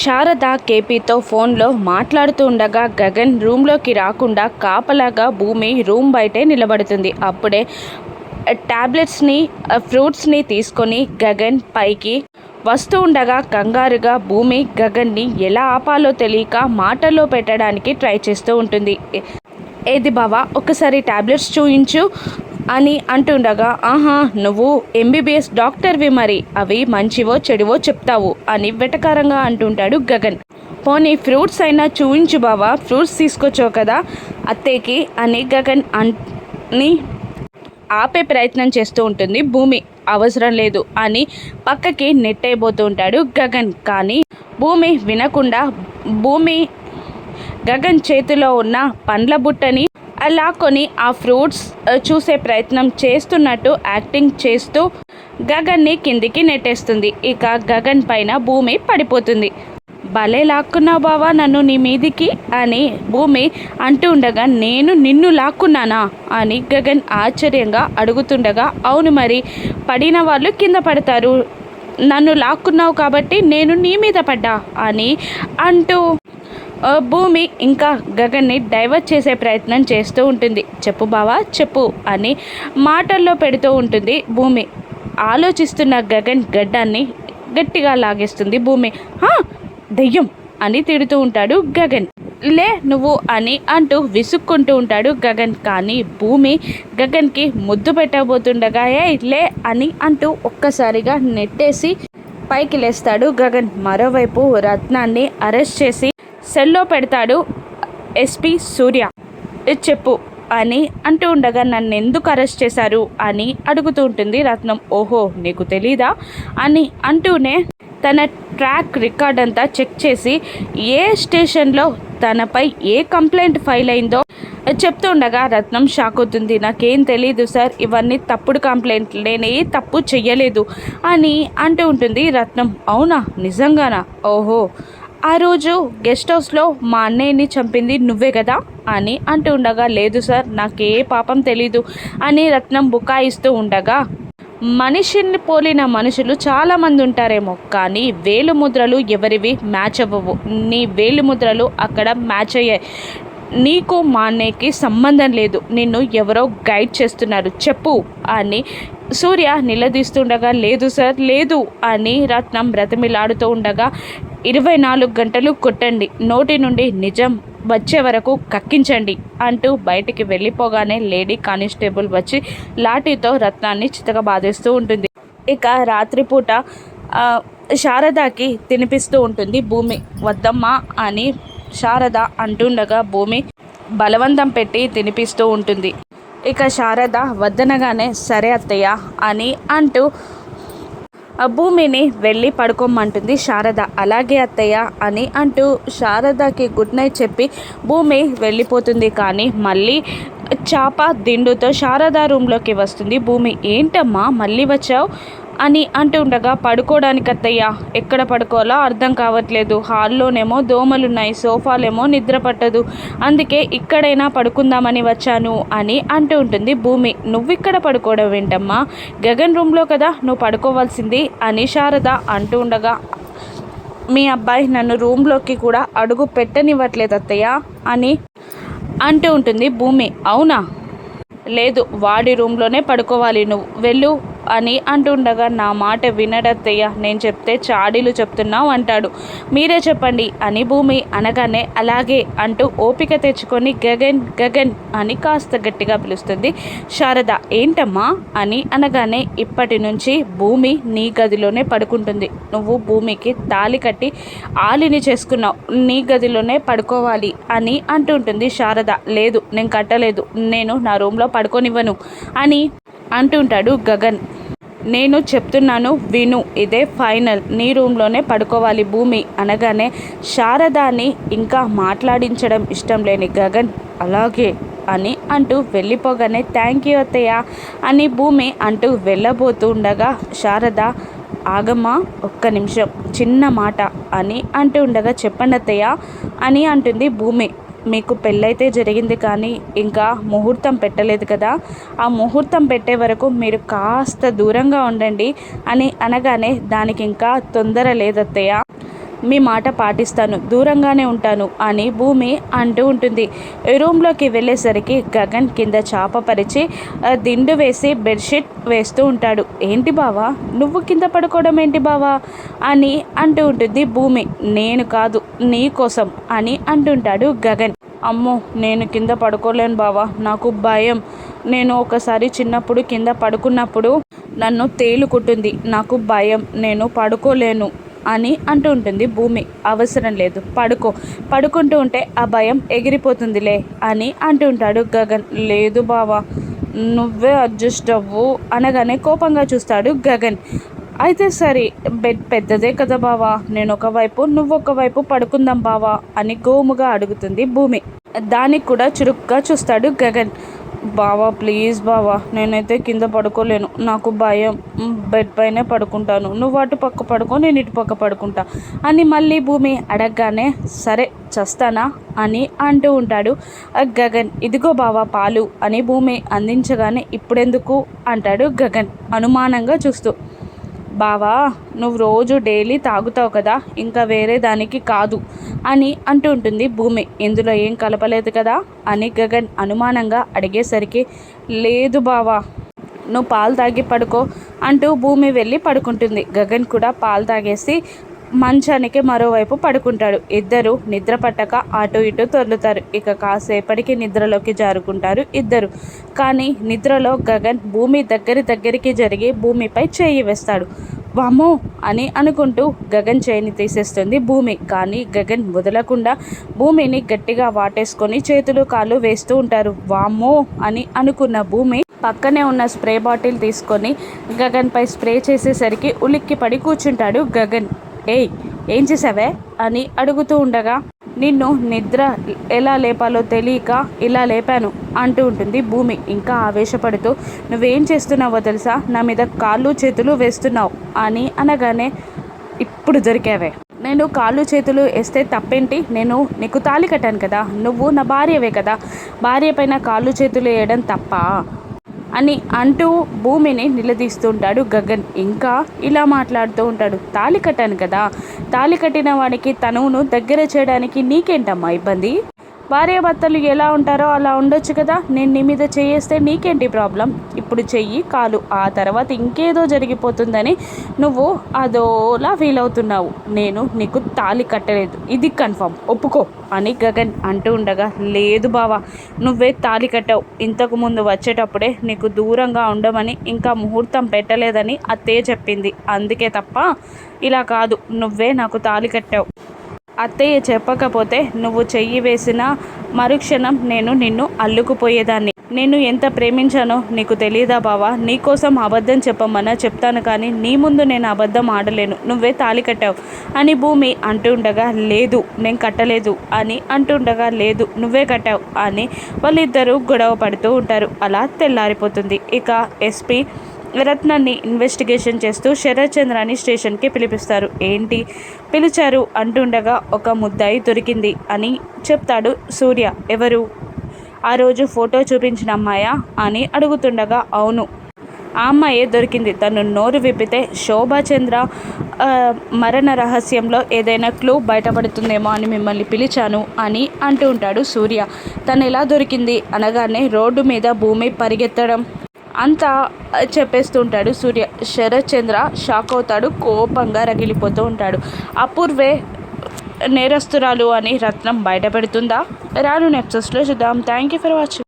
శారద కేపీతో ఫోన్లో మాట్లాడుతూ ఉండగా గగన్ రూమ్లోకి రాకుండా కాపలాగా భూమి రూమ్ బయటే నిలబడుతుంది. అప్పుడే ట్యాబ్లెట్స్ని ఫ్రూట్స్ని తీసుకొని గగన్ పైకి వస్తూ ఉండగా కంగారుగా భూమి గగన్ని ఎలా ఆపాలో తెలియక మాటల్లో పెట్టడానికి ట్రై చేస్తూ ఉంటుంది. ఏది బావా ఒకసారి ట్యాబ్లెట్స్ చూయించు. అని అంటుండగా ఆహా నువ్వు ఎంబీబీఎస్ డాక్టర్వి మరి. అవి మంచివో చెడువో చెప్తావు అని వెటకారంగా అంటుంటాడు గగన్. పోనీ ఫ్రూట్స్ అయినా చూయించు బావా. ఫ్రూట్స్ తీసుకొచ్చావు కదా అత్తేకి అని గగన్ అని ఆపే ప్రయత్నం చేస్తూ ఉంటుంది. భూమి అవసరం లేదు అని పక్కకి నెట్టయిపోతూ ఉంటాడు గగన్. కానీ భూమి వినకుండా భూమి గగన్ చేతిలో ఉన్న పండ్ల బుట్టని లాక్కొని ఆ ఫ్రూట్స్ చూసే ప్రయత్నం చేస్తున్నట్టు యాక్టింగ్ చేస్తూ గగన్ని కిందికి నెట్టేస్తుంది. ఇక గగన్ పైన భూమి పడిపోతుంది. భలే లాక్కున్నావు బావా నన్ను నీ మీదికి అని భూమి అంటూ ఉండగా నేను నిన్ను లాక్కున్నానా అని గగన్ ఆశ్చర్యంగా అడుగుతుండగా అవును మరి పడిన వాళ్ళు కింద పడతారు. నన్ను లాక్కున్నావు కాబట్టి నేను నీ మీద పడ్డా అని అంటూ భూమి ఇంకా గగన్ని డైవర్ట్ చేసే ప్రయత్నం చేస్తూ ఉంటుంది. చెప్పు బావా చెప్పు అని మాటల్లో పెడుతూ ఉంటుంది భూమి. ఆలోచిస్తున్న గగన్ గడ్డాన్ని గట్టిగా లాగేస్తుంది భూమి. దెయ్యం అని తిడుతూ ఉంటాడు గగన్. లే నువ్వు అని అంటూ విసుక్కుంటూ ఉంటాడు గగన్. కానీ భూమి గగన్కి ముద్దు పెట్టబోతుండగా ఏ లే అని అంటూ ఒక్కసారిగా నెట్టేసి పైకి లేస్తాడు గగన్. మరోవైపు రత్నాన్ని అరెస్ట్ చేసి సెల్లో పెడతాడు ఎస్పి సూర్య. చెప్పు అని అంటూ ఉండగా నన్ను ఎందుకు అరెస్ట్ చేశారు అని అడుగుతూ ఉంటుంది రత్నం. ఓహో నీకు తెలీదా? అని అంటూనే తన ట్రాక్ రికార్డ్ అంతా చెక్ చేసి ఏ స్టేషన్లో తనపై ఏ కంప్లైంట్ ఫైల్ అయిందో? చెప్తూ ఉండగా రత్నం షాక్ అవుతుంది. నాకేం తెలియదు సార్ ఇవన్నీ తప్పుడు కంప్లైంట్. నేనే తప్పు చెయ్యలేదు అని అంటూ ఉంటుంది రత్నం. అవునా? నిజంగానా? ఓహో ఆ రోజు గెస్ట్ హౌస్లో మా అన్నయ్యని చంపింది నువ్వే కదా అని అంటూ ఉండగా లేదు సార్ నాకే పాపం తెలీదు అని రత్నం బుకాయిస్తూ ఉండగా మనిషిని పోలిన మనుషులు చాలామంది ఉంటారేమో కానీ వేలు ముద్రలు ఎవరివి మ్యాచ్ అవ్వవు. నీ వేలు ముద్రలు అక్కడ మ్యాచ్ అయ్యాయి. నీకు మా అన్నయ్యకి సంబంధం లేదు. నిన్ను ఎవరో గైడ్ చేస్తున్నారు. చెప్పు అని సూర్య నిలదీస్తుండగా లేదు సార్ లేదు అని రత్నం బ్రతిమిలాడుతూ ఉండగా ఇరవై నాలుగు గంటలు కొట్టండి. నోటి నుండి నిజం వచ్చే వరకు కక్కించండి అంటూ బయటికి వెళ్ళిపోగానే లేడీ కానిస్టేబుల్ వచ్చి లాఠీతో రత్నాన్ని చితకబాదేస్తూ ఉంటుంది. ఇక రాత్రిపూట శారదాకి తినిపిస్తూ ఉంటుంది భూమి. వద్దమ్మా అని శారద అంటుండగా భూమి బలవంతం పెట్టి తినిపిస్తూ ఉంటుంది. ఇక శారద వద్దనగానే సరే అత్తయ్య అని అంటూ భూమిని వెళ్ళి పడుకోమంటుంది శారద. అలాగే అత్తయ్య అని అంటూ శారదకి గుడ్ నైట్ చెప్పి భూమి వెళ్ళిపోతుంది కానీ మళ్ళీ చాప దిండుతో శారద రూమ్లోకి వస్తుంది. భూమి ఏంటమ్మా? మళ్ళీ వచ్చావు? అని అంటూ ఉండగా పడుకోవడానికి అత్తయ్య ఎక్కడ పడుకోవాలో అర్థం కావట్లేదు. హాల్లోనేమో దోమలున్నాయి సోఫాలేమో నిద్ర పట్టదు. అందుకే ఇక్కడైనా పడుకుందామని వచ్చాను అని అంటూ ఉంటుంది. భూమి నువ్వు ఇక్కడ పడుకోవడం ఏంటమ్మా? గగన్ రూమ్లో కదా నువ్వు పడుకోవాల్సింది అని శారద అంటూ ఉండగా మీ అబ్బాయి నన్ను రూమ్లోకి కూడా అడుగు పెట్టనివ్వట్లేదు అత్తయ్య అని అంటూ ఉంటుంది భూమి. అవునా? లేదు వాడి రూమ్లోనే పడుకోవాలి నువ్వు. వెళ్ళు. అని అంటుండగా నా మాట వినడత్తయ్య నేను చెప్తే చాడీలు చెప్తున్నావు అంటాడు. మీరే చెప్పండి అని భూమి అనగానే అలాగే అంటూ ఓపిక తెచ్చుకొని గగన్ గగన్ అని కాస్త గట్టిగా పిలుస్తుంది. శారద ఏంటమ్మా? అని అనగానే ఇప్పటి నుంచి భూమి నీ గదిలోనే పడుకుంటుంది. నువ్వు భూమికి తాలి కట్టి ఆలిని చేసుకున్నావు. నీ గదిలోనే పడుకోవాలి అని అంటుంటుంది శారద. లేదు నేను కట్టలేదు. నేను నా రూమ్లో పడుకోనివ్వను అని అంటుంటాడు గగన్. నేను చెప్తున్నాను విను. ఇదే ఫైనల్. నీ రూమ్లోనే పడుకోవాలి భూమి. అనగానే శారదాని ఇంకా మాట్లాడించడం ఇష్టం లేని గగన్ అలాగే అని అంటూ వెళ్ళిపోగానే థ్యాంక్ యూ అత్తయ్య అని భూమి అంటూ వెళ్ళబోతూ ఉండగా శారద ఆగమా ఒక్క నిమిషం. చిన్న మాట అని అంటూ ఉండగా చెప్పండి అత్తయ్య అని అంటుంది భూమి. మీకు పెళ్ళైతే జరిగింది కానీ ఇంకా ముహూర్తం పెట్టలేదు కదా. ఆ ముహూర్తం పెట్టే వరకు మీరు కాస్త దూరంగా ఉండండి అని అనగానే దానికి ఇంకా తొందర లేదత్తయ్య. మీ మాట పాటిస్తాను దూరంగానే ఉంటాను అని భూమి అంటూ ఉంటుంది. రూమ్లోకి వెళ్ళేసరికి గగన్ కింద చాప పరిచి దిండు వేసి బెడ్షీట్ వేస్తూ ఉంటాడు. ఏంటి బావా? నువ్వు కింద పడుకోవడం ఏంటి బావా? అని అంటూ ఉంటుంది భూమి. నేను కాదు నీ కోసం అని అంటుంటాడు గగన్. అమ్మో నేను కింద పడుకోలేను బావా. నాకు భయం. నేను ఒకసారి చిన్నప్పుడు కింద పడుకున్నప్పుడు నన్ను తేలుకుంటుంది నాకు భయం. నేను పడుకోలేను అని అంటూ ఉంటుంది భూమి. అవసరం లేదు. పడుకో. పడుకుంటూ ఉంటే ఆ భయం ఎగిరిపోతుందిలే అని అంటుంటాడు గగన్. లేదు బావా నువ్వే అడ్జస్ట్ అవ్వు అనగానే కోపంగా చూస్తాడు గగన్. అయితే సరే బెడ్ పెద్దదే కదా బావా. నేను ఒకవైపు నువ్వు ఒకవైపు పడుకుందాం బావా అని గోముగా అడుగుతుంది భూమి. దానికి కూడా చురుగ్గా చూస్తాడు గగన్. బావా ప్లీజ్ బావా నేనైతే కింద పడుకోలేను. నాకు భయం. బెడ్ పైనే పడుకుంటాను. నువ్వు అటు పక్క పడుకో నేను ఇటు పక్క పడుకుంటా అని మళ్ళీ భూమి అడగగానే సరే చస్తానా? అని అంటూ ఉంటాడు ఆ గగన్. ఇదిగో బావా పాలు అని భూమి అందించగానే ఇప్పుడెందుకు? అంటాడు గగన్ అనుమానంగా చూస్తూ. బావా నువ్వు రోజు డైలీ తాగుతావు కదా. ఇంకా వేరే దానికి కాదు. అని అంటూ ఉంటుంది భూమి. ఇందులో ఏం కలపలేదు కదా? అని గగన్ అనుమానంగా అడిగేసరికి లేదు బావా నువ్వు పాలు తాగి పడుకో అంటూ భూమి వెళ్ళి పడుకుంటుంది. గగన్ కూడా పాలు తాగేసి మంచానికి మరోవైపు పడుకుంటాడు. ఇద్దరు నిద్ర పట్టక అటు ఇటు తొర్లుతారు. ఇక కాసేపటికి నిద్రలోకి జారుకుంటారు ఇద్దరు. కానీ నిద్రలో గగన్ భూమి దగ్గరి దగ్గరికి జరిగి భూమిపై చేయి వేస్తాడు. వామో అని అనుకుంటూ గగన్ చేయిని తీసేస్తుంది భూమి. కానీ గగన్ వదలకుండా భూమిని గట్టిగా వాటేసుకొని చేతులు కాళ్ళు వేస్తూ ఉంటారు. వామ్మో అని అనుకున్న భూమి పక్కనే ఉన్న స్ప్రే బాటిల్ తీసుకొని గగన్పై స్ప్రే చేసేసరికి ఉలిక్కి పడి కూర్చుంటాడు గగన్. ఏయ్ ఏం చేసావే? అని అడుగుతూ ఉండగా నిన్ను నిద్ర ఎలా లేపాలో తెలియక ఇలా లేపాను అంటూ ఉంటుంది భూమి. ఇంకా ఆవేశపడుతూ నువ్వేం చేస్తున్నావో తెలుసా? నా మీద కాళ్ళు చేతులు వేస్తున్నావు అని అనగానే ఇప్పుడు దొరికావే. నేను కాళ్ళు చేతులు వేస్తే తప్పేంటి? నేను నీకు తాళి కట్టాను కదా. నువ్వు నా భార్యవే కదా. భార్య పైన కాళ్ళు చేతులు వేయడం తప్ప? అని అంటూ భూమిని నిలదీస్తుంటాడు గగన్. ఇంకా ఇలా మాట్లాడుతూ ఉంటాడు. తాళి కట్టాను కదా. తాళి కట్టిన వాడికి తనువును దగ్గర చేయడానికి నీకేంటమ్మా ఇబ్బంది? భార్యాభర్తలు ఎలా ఉంటారో అలా ఉండొచ్చు కదా. నేను నీ మీద చేయేస్తే నీకేంటి ప్రాబ్లం? ఇప్పుడు చెయ్యి కాలు ఆ తర్వాత ఇంకేదో జరిగిపోతుందని నువ్వు అదోలా ఫీల్ అవుతున్నావు. నేను నీకు తాళి కట్టలేదు. ఇది కన్ఫర్మ్ ఒప్పుకో అని గగన్ అంటూ ఉండగా లేదు బావా నువ్వే తాళి కట్టావు. ఇంతకు ముందు వచ్చేటప్పుడే నీకు దూరంగా ఉండమని ఇంకా ముహూర్తం పెట్టలేదని అత్తే చెప్పింది. అందుకే తప్ప ఇలా కాదు. నువ్వే నాకు తాళి కట్టావు. అత్తయ్య చెప్పకపోతే నువ్వు చెయ్యి వేసిన మరుక్షణం నేను నిన్ను అల్లుకుపోయేదాన్ని. నేను ఎంత ప్రేమించానో నీకు తెలియదా బావా? నీకోసం అబద్ధం చెప్పమన్నా చెప్తాను కానీ నీ ముందు నేను అబద్ధం ఆడలేను. నువ్వే తాళి కట్టావు అని భూమి అంటుండగా లేదు నేను కట్టలేదు అని అంటుండగా లేదు నువ్వే కట్టావు అని వాళ్ళిద్దరూ గొడవ పడుతూ ఉంటారు. అలా తెల్లారిపోతుంది. ఇక ఎస్పీ రత్నాన్ని ఇన్వెస్టిగేషన్ చేస్తూ శరత్ చంద్రాని స్టేషన్కి పిలిపిస్తారు. ఏంటి? పిలిచారు. అంటుండగా ఒక ముద్దాయి దొరికింది అని చెప్తాడు సూర్య. ఎవరు? ఆ రోజు ఫోటో చూపించిన అమ్మాయా? అని అడుగుతుండగా అవును. ఆ అమ్మాయే దొరికింది. తను నోరు విప్పితే శోభాచంద్ర మరణ రహస్యంలో ఏదైనా క్లూ బయటపడుతుందేమో అని మిమ్మల్ని పిలిచాను అని అంటూ ఉంటాడు సూర్య. తను ఎలా దొరికింది? అనగానే రోడ్డు మీద భూమి పరిగెత్తడం. అంతా చెప్పేస్తూ ఉంటాడు సూర్య. శరత్ చంద్ర షాక్ అవుతాడు కోపంగా రగిలిపోతూ ఉంటాడు. అపూర్వే నేరస్తురాలు అని రత్నం బయటపెడుతుందా? రాను నెక్సెస్లో చూద్దాం. Thank you for watching